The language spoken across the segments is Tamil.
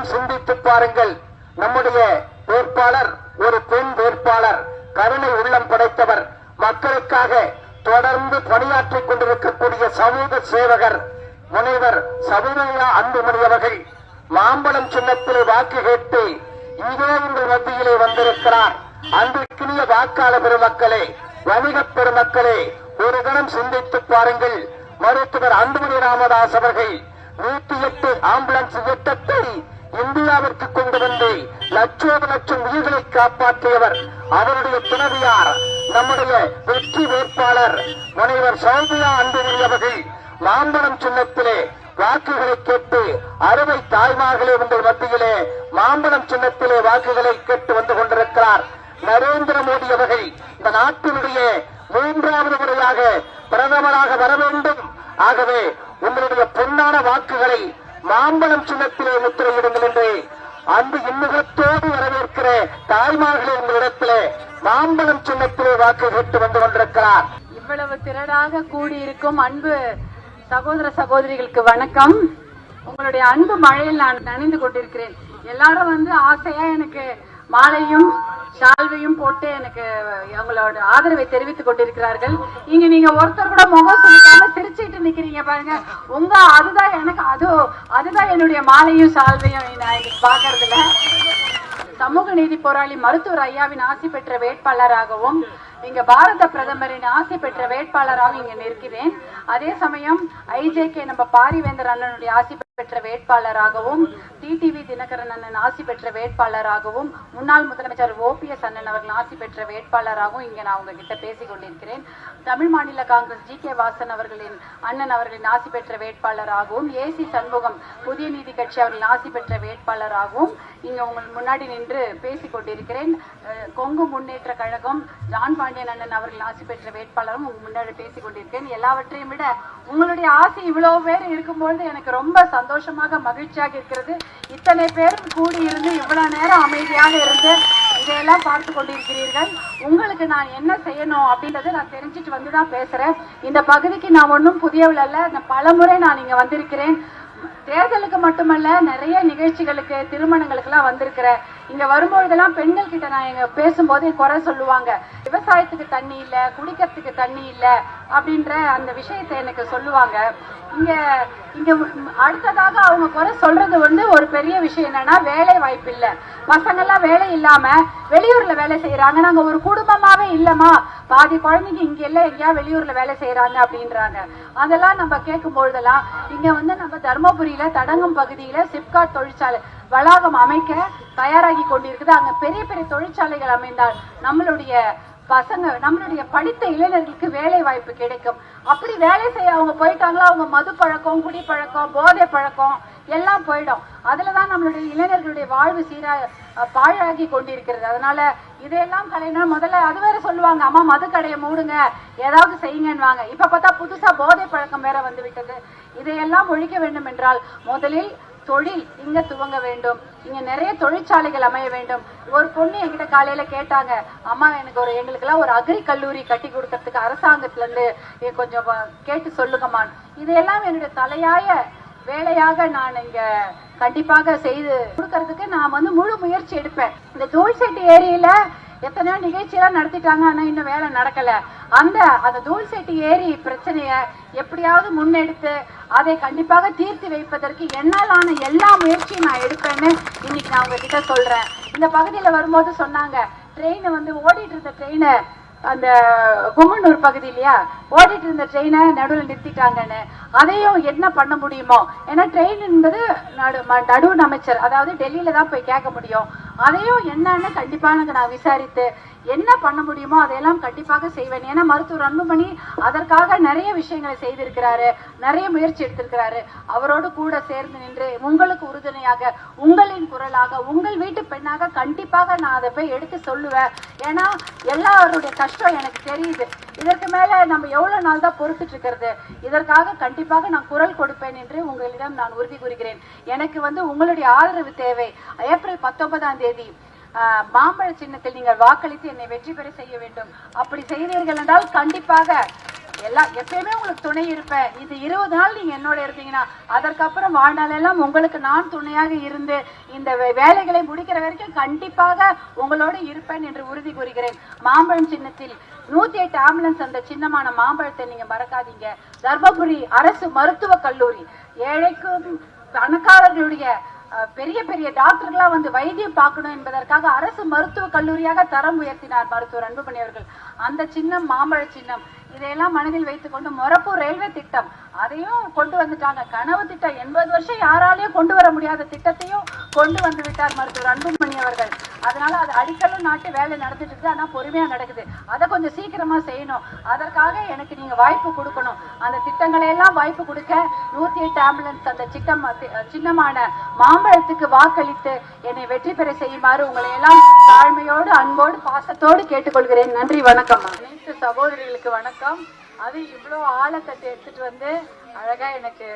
கணம் சிந்தித்து பாருங்கள். நம்முடைய வேட்பாளர் ஒரு பெண் வேட்பாளர் கருணை உள்ளம் படைத்தவர் மக்களுக்காக தொடர்ந்து பணியாற்றிக் கொண்டிருக்கக்கூடிய சமூக சேவகர் முனைவர் சபரிமலையா அன்புமணி அவர்கள் மாம்பழம் சின்னத்திலே வாக்கு கேட்டு இதோ உங்கள் மத்தியிலே வந்திருக்கிறார். அன்றைக்குரிய வாக்காள பெருமக்களே வணிக பெருமக்களே ஒரு கணம் சிந்தித்து பாருங்கள். மருத்துவர் அன்புமணி ராமதாஸ் அவர்கள் நூத்தி எட்டு ஆம்புலன்ஸ் திட்டத்தை இந்தியாவிற்கு கொண்டு வந்து லட்சோடு லட்சம் உயிர்களை காப்பாற்றியவர் அவருடைய துணவியார் நம்முடைய வெற்றி வேட்பாளர் முனைவர் சௌமியா அன்புமணி அவர்கள். மாம்பழம் சின்னத்திலே வாக்குகளை கேட்டு அறுவை தாய்மார்களே உங்கள் மத்தியிலே மாம்பழம் சின்னத்திலே வாக்குகளை கேட்டு வந்து கொண்டிருக்கிறார் நரேந்திர மோடி அவர்கள். இந்த நாட்டினுடைய மூன்றாவது முறையாக பிரதமராக வர வேண்டும். ஆகவே உங்களுடைய பொன்னான வாக்குகளை மாம்பழம் சின்னத்திலே முத்திரையிடுங்கள் என்று அன்பு இன்னுகத்தோடு வரவேற்கிற தாய்மார்களே உங்களிடத்திலே மாம்பழம் சின்னத்திலே வாக்கு கேட்டு வந்து கொண்டிருக்கிறார். இவ்வளவு திரளாக கூடியிருக்கும் அன்பு சகோதர சகோதரிகளுக்கு வணக்கம். உங்களுடைய அன்பு மழையில் நான் நனைந்து கொண்டிருக்கிறேன். எல்லாரும் வந்து ஆசையா எனக்கு மாலையும் ஷால்வையும் போட்டு எனக்கு அவங்களோட ஆதரவை தெரிவித்துக் கொண்டிருக்கிறார்கள். இங்க நீங்க ஒருத்தர் கூட முகம் சொல்லிக்காம சிரிச்சுட்டு நிக்கிறீங்க பாருங்க. உங்க அதுதான் எனக்கு அது அதுதான் என்னுடைய மாலையும் சால்வையும் நான் இன்னைக்கு பாக்குறதுல சமூக நீதி போராளி மருத்துவர் ஐயாவின் ஆசி பெற்ற வேட்பாளராகவும் இங்க பாரத பிரதமரின் ஆசி பெற்ற வேட்பாளராகவும் இங்க நிற்கிறேன். அதே சமயம் ஐஜேகே நம்ம பாரிவேந்தர் அண்ணனுடைய ஆசி பெற்ற வேட்பாளராகவும் டிடிவி தினகரன் அண்ணன் ஆசி பெற்ற வேட்பாளராகவும் முன்னாள் முதலமைச்சர் ஓபிஎஸ் அண்ணன் அவர்கள் ஆசி பெற்ற வேட்பாளராகவும் இங்க நான் உங்ககிட்ட பேசிக் கொண்டிருக்கிறேன். தமிழ் மாநில காங்கிரஸ் ஜி கே வாசன் அவர்களின் அண்ணன் அவர்களின் ஆசி பெற்ற வேட்பாளராகவும் ஏசி சண்முகம் புதிய நீதி கட்சி அவர்களின் ஆசி பெற்ற வேட்பாளராகவும் இங்க உங்கள் முன்னாடி நின்று பேசிக் கொண்டிருக்கிறேன். கொங்கு முன்னேற்ற கழகம் ஜான் பாண்டியன் அண்ணன் அவர்கள் ஆசி பெற்ற வேட்பாளரும் உங்க முன்னாடி பேசிக் கொண்டிருக்கேன். எல்லாவற்றையும் விட உங்களுடைய ஆசை இவ்வளவு பேர் இருக்கும்பொழுது எனக்கு ரொம்ப சந்தோஷமாக மகிழ்ச்சியாக இருக்கிறது. இத்தனை பேரும் கூடி இருந்து இவ்வளவு நேரம் அமைதியாக இருந்து இதையெல்லாம் பார்த்து கொண்டிருக்கிறீர்கள். உங்களுக்கு நான் என்ன செய்யணும் அப்படின்றத நான் தெரிஞ்சுட்டு வந்து தான் பேசுறேன். இந்த பகுதிக்கு நான் ஒன்றும் புதியவள் அல்ல. நான் பலமுறை நான் இங்க வந்திருக்கிறேன். தேர்தலுக்கு மட்டுமல்ல நிறைய நிகழ்ச்சிகளுக்கு திருமணங்களுக்கெல்லாம் வந்திருக்கிறேன். இங்க வரும்பொழுதெல்லாம் பெண்கள் கிட்ட நான் எங்க பேசும்போது குறை சொல்லுவாங்க. விவசாயத்துக்கு தண்ணி இல்ல குடிக்கிறதுக்கு தண்ணி இல்ல அப்படின்ற அந்த விஷயத்தை எனக்கு சொல்லுவாங்க. இங்க இங்க அடுத்ததாக அவங்க குறை சொல்றது வந்து ஒரு பெரிய விஷயம் என்னன்னா வேலை வாய்ப்பு இல்ல. பசங்க எல்லாம் வேலை இல்லாம வெளியூர்ல வேலை செய்யறாங்க நாங்க ஒரு குடும்பமாவே இல்லமா பாதி குழந்தைங்க இங்க இல்ல எங்கேயா வெளியூர்ல வேலை செய்யறாங்க அப்படின்றாங்க. அதெல்லாம் நம்ம கேட்கும் பொழுதெல்லாம் இங்க வந்து நம்ம தர்மபுரியில தடங்கம் பகுதியில சிப்காட் தொழிற்சாலை வளாகம் அமைக்க தயாராகி கொண்டிருக்குது. அங்க பெரிய பெரிய தொழிற்சாலைகள் அமைந்தால் நம்மளுடைய பசங்க நம்மளுடைய படித்த இளைஞர்களுக்கு வேலை வாய்ப்பு கிடைக்கும். அப்படி வேலை செய்ய அவங்க போயிட்டாங்களா அவங்க மது பழக்கம் குடி பழக்கம் போதை பழக்கம் எல்லாம் போயிடும். அதுலதான் நம்மளுடைய இளைஞர்களுடைய வாழ்வு சீரா பாழாகி கொண்டிருக்கிறது. அதனால இதையெல்லாம் கலைனா முதல்ல அது வேற சொல்லுவாங்க. அம்மா மது கடையை மூடுங்க. ஏதாவது செய்யுங்கன்னுவாங்க இப்ப பார்த்தா புதுசா போதை பழக்கம் வேற வந்து விட்டது. இதையெல்லாம் ஒழிக்க வேண்டும் என்றால் முதலில் தொழில் இங்க துவங்க வேண்டும். இங்க நிறைய தொழிற்சாலைகள் அமைய வேண்டும். ஒரு பொண்ணு என்கிட்ட காலையில கேட்டாங்க அம்மா எனக்கு ஒரு எங்களுக்கெல்லாம் ஒரு அக்ரி கல்லூரி கட்டி கொடுக்கறதுக்கு அரசாங்கத்துல இருந்து கொஞ்சம் கேட்டு சொல்லுங்கம்மான் இதையெல்லாம் என்னுடைய தலையாய வேலையாக நான் இங்க கண்டிப்பாக செய்து கொடுக்கறதுக்கு நான் வந்து முழு முயற்சி எடுப்பேன். இந்த தூள்செட்டி ஏரியில எத்தனையோ நிகழ்ச்சியெல்லாம் நடத்திட்டாங்க ஆனா இன்னும் வேலை நடக்கல. அந்த அந்த தூள்செட்டி ஏரி பிரச்சனைய எப்படியாவது முன்னெடுத்து அதை கண்டிப்பாக தீர்த்து வைப்பதற்கு என்னாலான எல்லா முயற்சியும் நான் எடுப்பேன்னு இன்னைக்கு நான் உங்ககிட்ட சொல்றேன். இந்த பகுதியில வரும்போது சொன்னாங்க ட்ரெயினை வந்து ஓடிட்டு இருந்த ட்ரெயினை அந்த கும்மனூர் பகுதி இல்லையா? ஓடிட்டு இருந்த ட்ரெயினை நடுவில் நிறுத்திட்டாங்கன்னு. அதையும் என்ன பண்ண முடியுமோ? ஏன்னா ட்ரெயின் என்பது நடு ம- அமைச்சர் அதாவது டெல்லியில தான் போய் கேட்க முடியும். அதையும் என்னன்னு கண்டிப்பா எனக்கு நான் விசாரித்து என்ன பண்ண முடியுமோ அதையெல்லாம் கண்டிப்பாக செய்வேன். ஏன்னா மருத்துவர் அன்புமணி அதற்காக நிறைய விஷயங்களை செய்திருக்கிறாரு நிறைய முயற்சி எடுத்திருக்கிறாரு. அவரோடு கூட சேர்ந்து நின்று உங்களுக்கு உறுதுணையாக உங்களின் குரலாக உங்கள் வீட்டு பெண்ணாக கண்டிப்பாக நான் அதை போய் எடுத்து சொல்லுவேன். ஏன்னா எல்லாருடைய கஷ்டம் எனக்கு தெரியுது. இதற்கு மேல நம்ம எவ்வளவு நாள் தான் பொறுத்துட்டு இருக்கிறது? இதற்காக கண்டிப்பாக நான் குரல் கொடுப்பேன் என்று உங்களிடம் நான் உறுதி கூறுகிறேன். எனக்கு வந்து உங்களுடைய ஆதரவு தேவை. ஏப்ரல் பத்தொன்பதாம் தேதி தேதி. மாம்பழ சின்னத்தில் நீங்கள் வாக்களித்து என்னை வெற்றி பெற செய்ய வேண்டும். அப்படி செய்தீர்கள் என்றால் கண்டிப்பாக எல்லா எப்பயுமே உங்களுக்கு துணை இருப்பேன். இது இருபது நாள் நீங்க என்னோட இருந்தீங்கன்னா அதற்கப்புறம் வாழ்நாளெல்லாம் உங்களுக்கு நான் துணையாக இருந்து இந்த வேலைகளை முடிக்கிற வரைக்கும் கண்டிப்பாக உங்களோட இருப்பேன் என்று உறுதி கூறுகிறேன். மாம்பழம் சின்னத்தில் நூத்தி எட்டு ஆம்புலன்ஸ் அந்த சின்னமான மாம்பழத்தை நீங்க மறக்காதீங்க. தர்மபுரி அரசு மருத்துவக் கல்லூரி. ஏழைக்கும் பணக்காரர்களுடைய பெரிய பெரிய டாக்டர்களா வந்து வைத்தியம் பார்க்கணும் என்பதற்காக அரசு மருத்துவக் கல்லூரியாக தரம் உயர்த்தினார் மருத்துவர் அன்புமணி அவர்கள். அந்த சின்னம் மாம்பழ சின்னம் இதையெல்லாம் மனதில் வைத்துக்கொண்டு மொரப்பூர் ரயில்வே திட்டம். அதையும் கொண்டு வந்துட்டாங்க. கனவு திட்டம். எண்பது வருஷம் யாராலையும் கொண்டு வர முடியாத திட்டத்தையும் கொண்டு வந்து விட்டார் மருத்துவர் அன்புமணி அவர்கள். அதனால அது அடிக்கலும் நாட்டு வேலை நடந்துட்டு இருக்கு. ஆனா பொறுமையா நடக்குது. அதை கொஞ்சம் சீக்கிரமா செய்யணும். அதற்காக எனக்கு நீங்க வாய்ப்பு கொடுக்கணும். அந்த திட்டங்களை எல்லாம் வாய்ப்பு கொடுக்க நூத்தி எட்டு ஆம்புலன்ஸ் அந்த சிட்டம் சின்னமான மாம்பழத்துக்கு வாக்களித்து என்னை வெற்றி பெற செய்யுமாறு உங்களை எல்லாம் தாழ்மையோடு அன்போடு பாசத்தோடு கேட்டுக்கொள்கிறேன். நன்றி வணக்கம் அனைத்து சகோதரிகளுக்கு வணக்கம். அது இவ்வளோ ஆளை கட்டி எடுத்துட்டு வந்து அழகா எனக்கு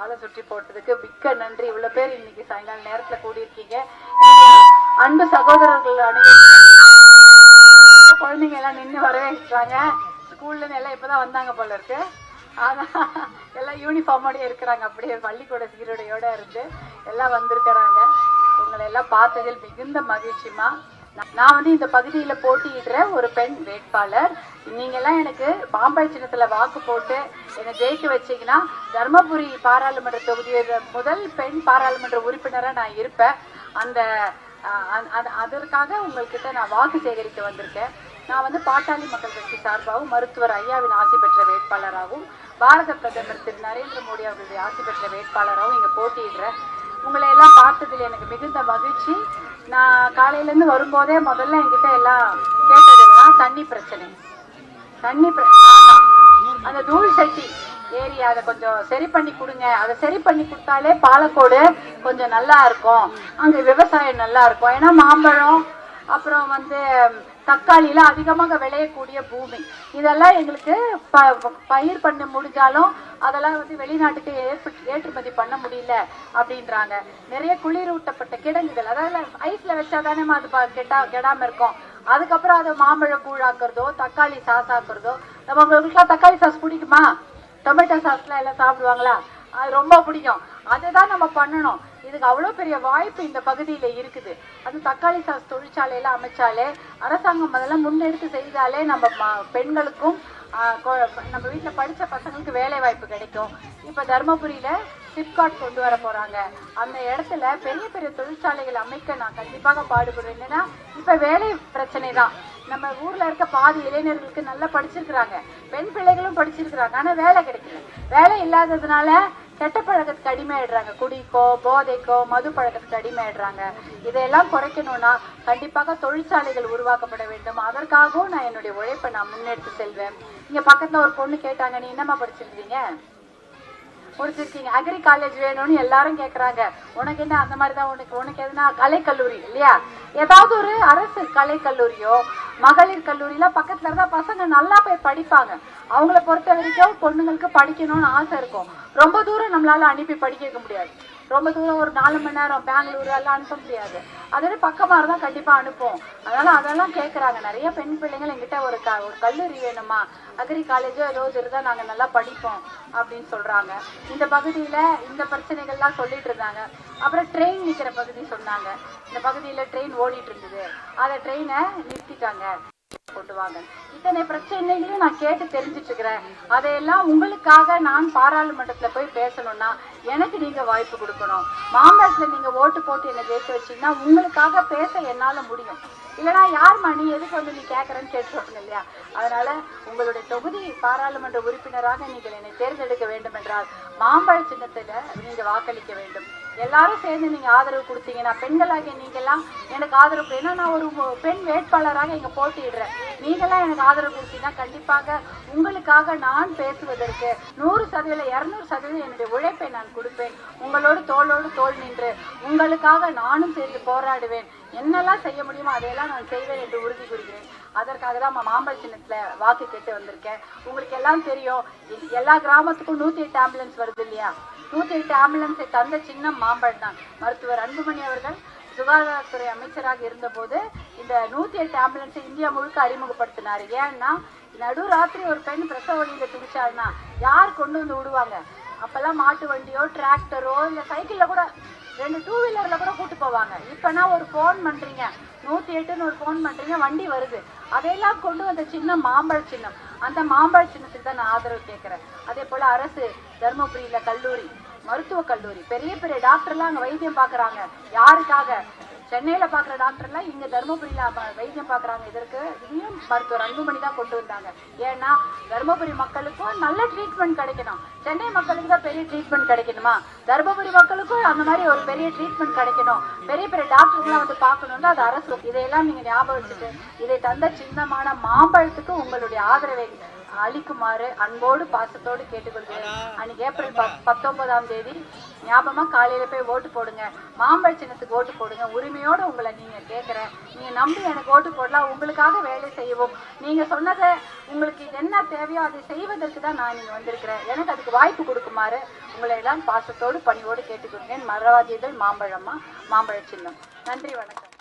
ஆளை சுற்றி போட்டதுக்கு மிக்க நன்றி. இவ்வளோ பேர் இன்னைக்கு சாயங்காலம் நேரத்துல கூடியிருக்கீங்க. அன்பு சகோதரர்கள் அனைவரும் குழந்தைங்க எல்லாம் நின்று வரவேற்றாங்க. ஸ்கூல்ல எல்லாம் இப்பதான் வந்தாங்க போல இருக்கு. ஆனால் எல்லாம் யூனிஃபார்மோடய இருக்கிறாங்க. அப்படியே பள்ளிக்கூட சீருடையோட இருந்து எல்லாம் வந்திருக்கிறாங்க. உங்களை எல்லாம் பார்த்ததில் மிகுந்த மகிழ்ச்சிமா நான் வந்து இந்த பகுதியில போட்டியிடுற ஒரு பெண் வேட்பாளர். நீங்க எல்லாம் எனக்கு பாம்பாய் சின்னத்துல வாக்கு போட்டு என்னை ஜெயிக்க வச்சீங்கன்னா தர்மபுரி பாராளுமன்ற தொகுதியோட முதல் பெண் பாராளுமன்ற உறுப்பினரா நான் இருப்பேன். அந்த அஹ், அதற்காக உங்கள்கிட்ட நான் வாக்கு சேகரிக்க வந்திருக்கேன். நான் வந்து பாட்டாளி மக்கள் கட்சி சார்பாகவும் மருத்துவர் ஐயாவின் ஆசை பெற்ற வேட்பாளராகவும் பாரத பிரதமர் திரு நரேந்திர மோடி அவர்களுடைய ஆசை பெற்ற வேட்பாளராகவும் இங்க போட்டியிடுறேன். உங்களை எல்லாம் பார்த்ததில் எனக்கு மிகுந்த மகிழ்ச்சி. நான் காலையில இருந்து வரும்போதே முதல்ல என்கிட்ட எல்லாம் கேட்டது தண்ணி பிரச்சனை. தண்ணி பிர- அந்த தூள் சட்டி ஏரி அதை கொஞ்சம் சரி பண்ணி கொடுங்க. அதை சரி பண்ணி கொடுத்தாலே பாலக்கோடு கொஞ்சம் நல்லா இருக்கும். அங்க விவசாயம் நல்லா இருக்கும். ஏன்னா மாம்பழம் அப்புறம் வந்து தக்காளியில அதிகமாக விளையக்கூடிய பூமி. இதெல்லாம் எங்களுக்கு ப- பயிர் பண்ண முடிஞ்சாலும் அதெல்லாம் வந்து வெளிநாட்டுக்கு ஏற்ப- ஏற்றுமதி பண்ண முடியல அப்படின்றாங்க. நிறைய குளிரூட்டப்பட்ட கிடங்குகள் அதாவது ஐஸ்ல வச்சாதானே அது கெட்டா கெடாம இருக்கும். அதுக்கப்புறம் அதை மாம்பழ கூழாக்குறதோ தக்காளி சாஸ் ஆக்குறதோ நம்ம உங்களுக்குலாம் தக்காளி சாஸ் பிடிக்குமா? டொமேட்டோ சாஸ்லாம் எல்லாம் சாப்பிடுவாங்களா? அது ரொம்ப பிடிக்கும். அதை தான் நம்ம பண்ணணும். இதுக்கு அவ்வளோ பெரிய வாய்ப்பு இந்த பகுதியில் இருக்குது. அது தக்காளி சாஸ் தொழிற்சாலையில அமைச்சாலே அரசாங்கம் முதல்ல முன்னெடுத்து செய்தாலே நம்ம ம- பெண்களுக்கும் நம்ம வீட்டில் படித்த பசங்களுக்கு வேலை வாய்ப்பு கிடைக்கும். இப்போ தருமபுரியில் சிப்காட் கொண்டு வர போகிறாங்க அந்த இடத்துல பெரிய பெரிய தொழிற்சாலைகள் அமைக்க நான் கண்டிப்பாக பாடுபடுறேன். என்னன்னா இப்போ வேலை பிரச்சனை தான் நம்ம ஊரில் இருக்க பாதி இளைஞர்களுக்கு நல்லா படிச்சிருக்கிறாங்க. பெண் பிள்ளைகளும் படிச்சிருக்கிறாங்க. ஆனால் வேலை கிடைக்கல. வேலை இல்லாததுனால கெட்ட பழக்கத்துக்கு அடிமையிடுறாங்க குடிக்கோ போதைக்கோ மது பழக்கத்துக்கு அடிமையிடுறாங்க இதையெல்லாம் குறைக்கணும்னா கண்டிப்பாக தொழிற்சாலைகள் உருவாக்கப்பட வேண்டும். அதற்காகவும் நான் என்னுடைய உழைப்பை நான் முன்னெடுத்து செல்வேன். இங்க பக்கத்துல ஒரு பொண்ணு கேட்டாங்க நீ என்னம்மா படிச்சிருக்கீங்க? முடிச்சிருக்கீங்க. அக்ரி காலேஜ் வேணும்னு எல்லாரும் கேக்குறாங்க. உனக்கு என்ன அந்த மாதிரி தான் உனக்கு உனக்கு எதுனா கலைக்கல்லூரி இல்லையா? ஏதாவது ஒரு அரசு கலைக்கல்லூரியோ மகளிர் கல்லூரியில பக்கத்துல இருந்தா பசங்க நல்லா போய் படிப்பாங்க. அவங்கள பொறுத்த வரைக்கும் பொண்ணுங்களுக்கு படிக்கணும்னு ஆசை இருக்கும். ரொம்ப தூரம் நம்மளால அனுப்பி படிக்க வைக்க முடியாது. ரொம்ப தூரம் ஒரு நாலு மணி நேரம் பெங்களூர் எல்லாம் அனுப்ப முடியாது. அதோட பக்கமாக இருந்தால் கண்டிப்பாக அனுப்புவோம். அதனால அதெல்லாம் கேட்குறாங்க நிறைய பெண் பிள்ளைங்கள் எங்கிட்ட ஒரு க- ஒரு கல்லூரி வேணுமா? அக்ரி காலேஜோ ஏதோ இருந்தால் நாங்கள் நல்லா படிப்போம் அப்படின்னு சொல்கிறாங்க இந்த பகுதியில் இந்த பிரச்சனைகள்லாம் சொல்லிட்டு இருந்தாங்க. அப்புறம் ட்ரெயின் நிற்கிற பகுதி சொன்னாங்க. இந்த பகுதியில் ட்ரெயின் ஓடிட்டு இருந்தது. அதை ட்ரெயினை நிறுத்திட்டாங்க. கொண்டு வாங்க. இத்தனை பிரச்சனைகளையும் நான் கேட்டு தெரிஞ்சுட்டு இருக்கிறேன் அதையெல்லாம் உங்களுக்காக நான் பாராளுமன்றத்துல போய் பேசணும்னா எனக்கு நீங்க வாய்ப்பு கொடுக்கணும். மாம்பழத்துல நீங்க ஓட்டு போட்டு என்னை ஜெயிக்க வச்சீங்கன்னா உங்களுக்காக பேச என்னால முடியும். இல்லைனா யார் மணி? எதுக்கு வந்து நீ கேட்குறேன்னு கேட்டுருப்பீங்க இல்லையா? அதனால உங்களுடைய தொகுதி பாராளுமன்ற உறுப்பினராக நீங்கள் என்னை தேர்ந்தெடுக்க வேண்டும் என்றால் மாம்பழ சின்னத்தில் நீங்கள் வாக்களிக்க வேண்டும். எல்லாரும் சேர்ந்து நீங்கள் ஆதரவு கொடுத்தீங்கன்னா பெண்களாகிய நீங்கள்லாம் எனக்கு ஆதரவு ஏன்னா நான் ஒரு பெண் வேட்பாளராக இங்கே போட்டியிடுறேன். நீங்களாம் எனக்கு ஆதரவு கொடுத்தீங்கன்னா கண்டிப்பாக உங்களுக்காக நான் பேசுவதற்கு நூறு சதவீதம் இரநூறு சதவீதம் என்னுடைய உழைப்பை நான் கொடுப்பேன். உங்களோடு தோளோடு தோள் நின்று உங்களுக்காக நானும் சேர்ந்து போராடுவேன். என்னெல்லாம் செய்ய முடியுமோ அதையெல்லாம் நான் செய்வேன் என்று உறுதி கூறுகிறேன். அதற்காக தான் நான் மாம்பழ சின்னத்தில் வாக்கு கேட்டு வந்திருக்கேன். உங்களுக்கு எல்லாம் தெரியும் எல்லா கிராமத்துக்கும் நூற்றி எட்டு ஆம்புலன்ஸ் வருது இல்லையா? நூற்றி எட்டு ஆம்புலன்ஸை தந்த சின்னம் மாம்பழம் தான். மருத்துவர் அன்புமணி அவர்கள் சுகாதாரத்துறை அமைச்சராக இருந்தபோது இந்த நூத்தி எட்டு ஆம்புலன்ஸை இந்தியா முழுக்க அறிமுகப்படுத்தினார். ஏன்னா நடுராத்திரி ஒரு பெண் பிரசவ வழியில துடிச்சாருன்னா யார் கொண்டு வந்து விடுவாங்க? அப்பெல்லாம் மாட்டு வண்டியோ டிராக்டரோ இல்ல சைக்கிள்ல கூட ரெண்டு டூ வீலர்ல கூட கூட்டு போவாங்க. இப்பனா ஒரு ஃபோன் பண்றீங்க. நூத்தி எட்டுன்னு ஒரு ஃபோன் பண்றீங்க வண்டி வருது. அதையெல்லாம் கொண்டு வந்த சின்னம் மாம்பழ சின்னம். அந்த மாம்பழ சின்னத்துக்கு தான் நான் ஆதரவு கேட்கிறேன். அதே போல அரசு தருமபுரியில கல்லூரி மருத்துவக் கல்லூரி. பெரிய பெரிய டாக்டர்லாம் அங்க வைத்தியம் பாக்குறாங்க. யாருக்காக? சென்னையில பாக்குற டாக்டர்லாம் இங்க தருமபுரியில வைத்தியம் பாக்குறாங்க. இதற்கு இதையும் மருத்துவர் அன்புமணி தான் கொண்டு வந்தாங்க. ஏன்னா தருமபுரி மக்களுக்கும் நல்ல ட்ரீட்மெண்ட் கிடைக்கணும். சென்னை மக்களுக்கு தான் பெரிய ட்ரீட்மெண்ட் கிடைக்கணுமா? தருமபுரி மக்களுக்கும் அந்த மாதிரி ஒரு பெரிய ட்ரீட்மெண்ட் கிடைக்கணும். பெரிய பெரிய டாக்டர்லாம் வந்து பார்க்கணும்னு அது அரசு இதையெல்லாம் நீங்க ஞாபகம் வச்சுட்டு இதை தந்த சின்னமான மாம்பழத்துக்கு உங்களுடைய ஆதரவை. அளிக்குமாறு அன்போடு பாசத்தோடு கேட்டுக்கொள்கிறேன். அன்னைக்கு ஏப்ரல் பத்- பத்தொன்பதாம் தேதி ஞாபகமா காலையில போய் ஓட்டு போடுங்க. மாம்பழ சின்னத்துக்கு ஓட்டு போடுங்க. உரிமையோட உங்களை நீங்க கேட்கிறேன். நீங்க நம்பி எனக்கு ஓட்டு போடலாம் உங்களுக்காக வேலை செய்யவும். நீங்க சொன்னதை உங்களுக்கு என்ன தேவையோ அதை செய்வதற்கு தான் நான் இங்க வந்திருக்கிறேன். எனக்கு அதுக்கு வாய்ப்பு கொடுக்குமாறு உங்களை எல்லாம் பாசத்தோடு பணிவோடு கேட்டுக்கொள்கிறேன். மரவாதிகள் மாம்பழம்மா மாம்பழ சின்னம். நன்றி வணக்கம்.